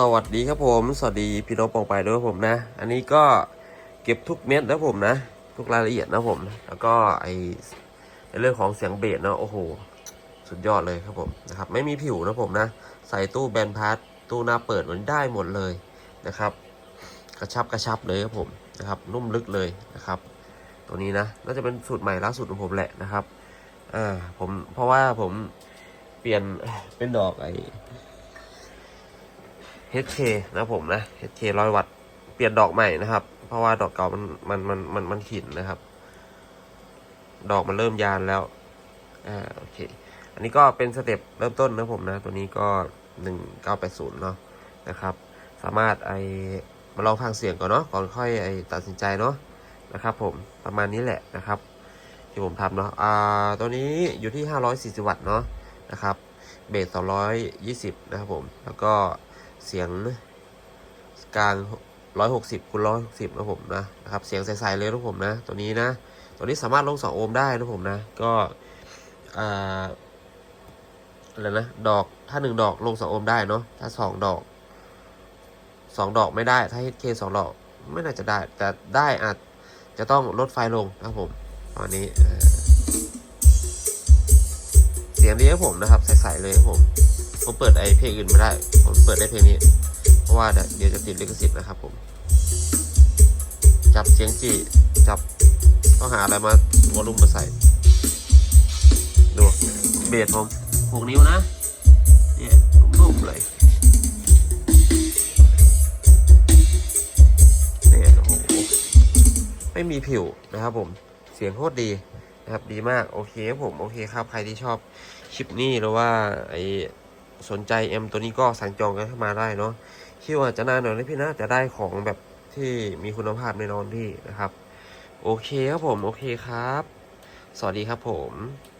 สวัสดีครับผม สวัสดีพี่น้องปองไปด้วยผมนะ อันนี้ก็เก็บทุกเม็ดนะผมนะ ทุกรายละเอียดนะผม แล้วก็ไอในเรื่องของเสียงเบสเนาะโอ้โห สุดยอดเลยครับผมนะครับไม่มีผิวนะผมนะ ใส่ตู้แบนพาร์ทตู้หน้าเปิดมันได้หมดเลยนะครับ กระชับกระชับเลยครับผมนะครับนุ่มลึกเลยนะครับ ตัวนี้นะน่าจะเป็นสูตรใหม่ล่าสุดของผมแหละนะครับอ่าผมเพราะว่าผมเปลี่ยนเป็นดอกไอ HK นะผมนะ HK ร้อยวัตต์เปลี่ยนดอกใหม่นะครับ เพราะว่าดอกเก่ามันมันมันมันมันขินนะครับ ดอกมันเริ่มยานแล้วอ่าโอเค อันนี้ก็เป็นสเต็ปเริ่มต้นนะผมนะ ตัวนี้ก็หนึ่งเก้าแปดศูนย์เนาะนะครับ สามารถไอมาลองฟังเสียงก่อนเนาะก่อนค่อยไอตัดสินใจเนาะนะครับ ผมประมาณนี้แหละนะครับ ที่ผมทำเนาะอ่าตัวนี้อยู่ที่540วัตต์เนาะนะครับเบส220นะครับผมแล้วก็ เสียงกลาง 160คูณ160นะผมนะนะครับ เสียงใสๆเลยนะผมนะ ตัวนี้นะ ตัวนี้สามารถลง 2 โอห์มได้นะผมนะ ก็อะไรนะ ดอก ถ้า 1 ดอกลง 2 โอห์มได้เนาะ ถ้า 2 ดอก 2 ดอกไม่ได้ ถ้า HK 2 ดอกไม่น่าจะได้ แต่ได้อาจจะต้องลดไฟลงนะครับผมตอนนี้เอ่อเสียงดีครับผมนะครับ ใสๆเลยครับผม ผมเปิดไอเพลงอื่นไม่ได้ ผมเปิดได้เพลงนี้ เพราะว่าเดี๋ยวจะติดลิขสิทธิ์นะครับผม จับเสียงจีจับต้องหาอะไรมาวอลลุ่มมาใส่ ดูเบสผมหกนิ้วนะเนี่ยนุ่มๆเลยเนี่ยโอ้โหไม่มีผิวนะครับผมเสียงโคตรดีนะครับดีมาก โอเคผม โอเคครับ ใครที่ชอบคลิปนี้หรือว่าไอ สนใจเอ็มตัวนี้ก็สั่งจองกันเข้ามาได้เนาะคิดว่าจะนานหน่อยนะพี่นะจะได้ของแบบที่มีคุณภาพแน่นอนพี่นะครับ โอเคครับผม โอเคครับ สวัสดีครับผม